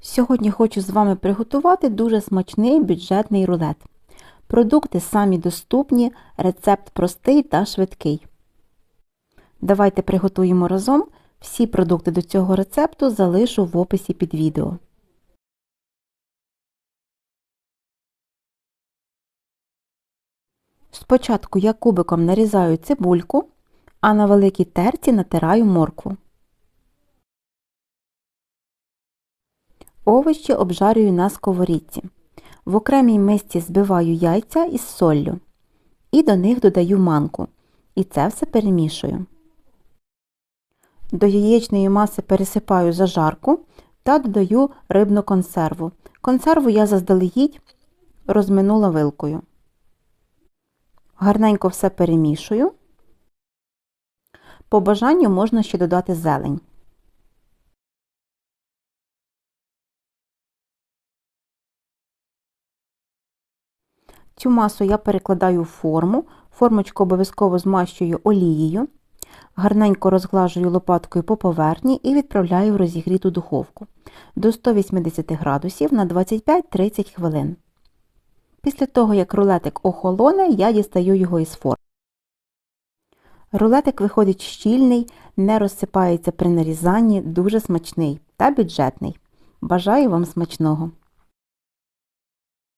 Сьогодні хочу з вами приготувати дуже смачний бюджетний рулет. Продукти самі доступні, рецепт простий та швидкий. Давайте приготуємо разом. Всі продукти до цього рецепту залишу в описі під відео. Спочатку я кубиком нарізаю цибульку, а на великій терці натираю моркву. Овочі обжарюю на сковорідці. В окремій мисці збиваю яйця із соллю. І до них додаю манку. І це все перемішую. До яєчної маси пересипаю зажарку та додаю рибну консерву. Консерву я заздалегідь розминула вилкою. Гарненько все перемішую. По бажанню можна ще додати зелень. Цю масу я перекладаю в форму, формочку обов'язково змащую олією, гарненько розглажую лопаткою по поверхні і відправляю в розігріту духовку до 180 градусів на 25-30 хвилин. Після того, як рулетик охолоне, я дістаю його із форми. Рулетик виходить щільний, не розсипається при нарізанні, дуже смачний та бюджетний. Бажаю вам смачного!